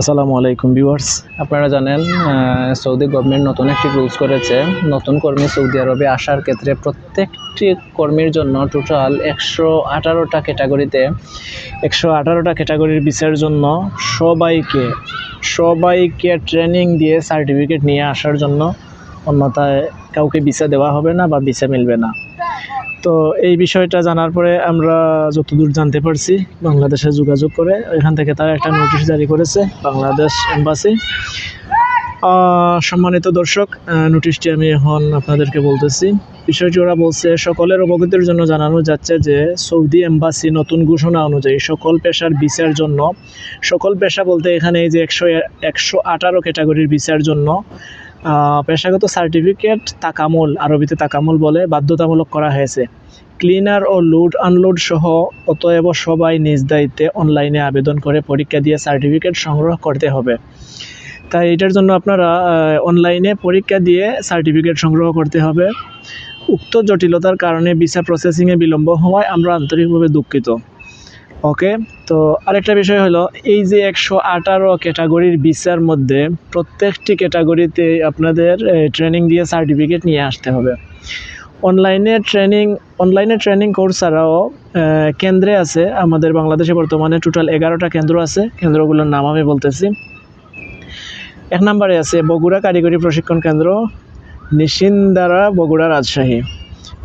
আসসালামু আলাইকুম ভিউয়ার্স। আপনারা জানেন সৌদি গভর্নমেন্ট নতুন একটি রুলস করেছে। নতুন কর্মী সৌদি আরবে আসার ক্ষেত্রে প্রত্যেকটি কর্মীর জন্য টোটাল একশো আঠারোটা ক্যাটাগরিতে একশো আঠারোটা ক্যাটাগরির বিচারের জন্য সবাইকে সবাইকে ট্রেনিং দিয়ে সার্টিফিকেট নিয়ে আসার জন্য অন্যথায় কাউকে ভিসা দেওয়া হবে না বা ভিসা মিলবে না। তো এই বিষয়টা জানার পরে আমরা যতদূর জানতে পারছি, বাংলাদেশে যোগাযোগ করে, এখান থেকে তারা একটা নোটিশ জারি করেছে, বাংলাদেশ এম্বাসি সম্মানিত দর্শক নোটিশটি আমি এখন আপনাদেরকে বলতেছি। বিষয়টি ওরা বলছে, সকলের অবগতির জন্য জানানো যাচ্ছে যে সৌদি এম্বাসি নতুন ঘোষণা অনুযায়ী সকল পেশার বিচার জন্য, সকল পেশা বলতে এখানে এই যে একশো একশো আঠারো ক্যাটাগরির বিচার জন্য পেশাগত সার্টিফিকেট তাকামুল, আরবিতে তাকামুল বলে, বাধ্যতামূলক করা হয়েছে। ক্লিনার ও লোড আনলোড সহ অতএব সবাই নিজ দায়িত্বে অনলাইনে আবেদন করে পরীক্ষা দিয়ে সার্টিফিকেট সংগ্রহ করতে হবে। তাই এটার জন্য আপনারা অনলাইনে পরীক্ষা দিয়ে সার্টিফিকেট সংগ্রহ করতে হবে। উক্ত জটিলতার কারণে ভিসা প্রসেসিংয়ে বিলম্ব হওয়ায় আমরা আন্তরিকভাবে দুঃখিত। ওকে তো আরেকটা বিষয় হলো, এই যে একশো আঠারো ক্যাটাগরির ভিসার মধ্যে প্রত্যেকটি ক্যাটাগরিতে আপনাদের ট্রেনিং দিয়ে সার্টিফিকেট নিয়ে আসতে হবে। অনলাইনে ট্রেনিং অনলাইনে ট্রেনিং কোর্স ছাড়াও কেন্দ্রে আছে, আমাদের বাংলাদেশে বর্তমানে টোটাল এগারোটা কেন্দ্র আছে, কেন্দ্রগুলোর নাম আমি বলতেছি। এক নম্বরে আছে বগুড়া কারিগরি প্রশিক্ষণ কেন্দ্র, নিশিন্দারা বগুড়া রাজশাহী।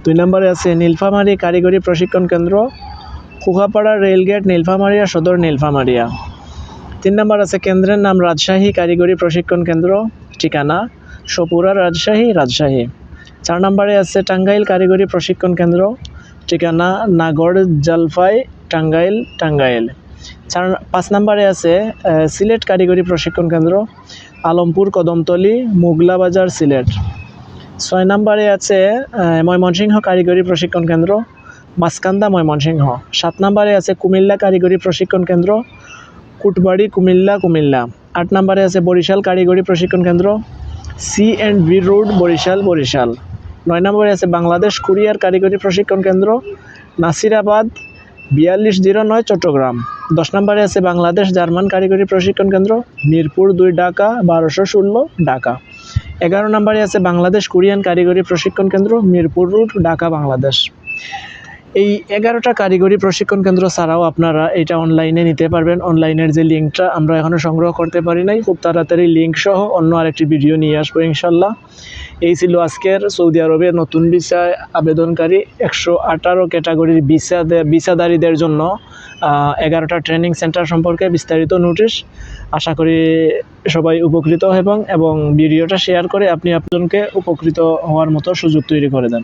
দুই নম্বরে আছে নীলফামারী কারিগরি প্রশিক্ষণ কেন্দ্র কুকাপাড়া রেলগেট, নীলফামারিয়া, সদর নীলফামারিয়া। তিন নম্বর আছে কেন্দ্রের নাম রাজশাহী, কারিগরি প্রশিক্ষণ কেন্দ্র, ঠিকানা সপুরা রাজশাহী রাজশাহী। চার নম্বরে আছে টাঙ্গাইল কারিগরি প্রশিক্ষণ কেন্দ্র, ঠিকানা নাগড় জলপাই টাঙ্গাইল টাঙ্গাইল। চার, পাঁচ নম্বরে আছে সিলেট কারিগরি প্রশিক্ষণ কেন্দ্র, আলমপুর, কদমতলি, মুগলা বাজার, সিলেট। ছয় নম্বরে আছে ময়মনসিংহ কারিগরি প্রশিক্ষণ কেন্দ্র মাসকান্দা ময়মনসিংহ। সাত নম্বরে আছে কুমিল্লা কারিগরি প্রশিক্ষণ কেন্দ্র, কুটবাড়ি কুমিল্লা কুমিল্লা। আট নম্বরে আছে বরিশাল কারিগরি প্রশিক্ষণ কেন্দ্র, C and B road, Barishal Barishal. নয় নম্বরে আছে বাংলাদেশ কুরিয়ার কারিগরি প্রশিক্ষণ কেন্দ্র, নাসিরাবাদ, বিয়াল্লিশ জিরো নয়, চট্টগ্রাম। দশ নম্বরে আছে বাংলাদেশ জার্মান কারিগরি প্রশিক্ষণ কেন্দ্র, মিরপুর দুই, ঢাকা, বারোশো ষোলো, ঢাকা। এগারো নম্বরে আছে বাংলাদেশ কোরিয়ান কারিগরি প্রশিক্ষণ কেন্দ্র, মিরপুর রুট, ঢাকা, বাংলাদেশ। এই এগারোটা কারিগরি প্রশিক্ষণ কেন্দ্র ছাড়াও আপনারা এটা অনলাইনে নিতে পারবেন। অনলাইনের যে লিঙ্কটা আমরা এখনও সংগ্রহ করতে পারি নাই, খুব তাড়াতাড়ি লিঙ্ক সহ অন্য আরেকটি ভিডিও নিয়ে আসব ইনশাল্লাহ এই ছিল আজকের সৌদি আরবের নতুন ভিসায় আবেদনকারী একশো আঠারো ক্যাটাগরির ভিসা ভিসাদারীদের জন্য এগারোটা ট্রেনিং সেন্টার সম্পর্কে বিস্তারিত নোটিশ আশা করি সবাই উপকৃত হবেন এবং ভিডিওটা শেয়ার করে আপনি আপনাকে উপকৃত হওয়ার মতো সুযোগ তৈরি করে দেন।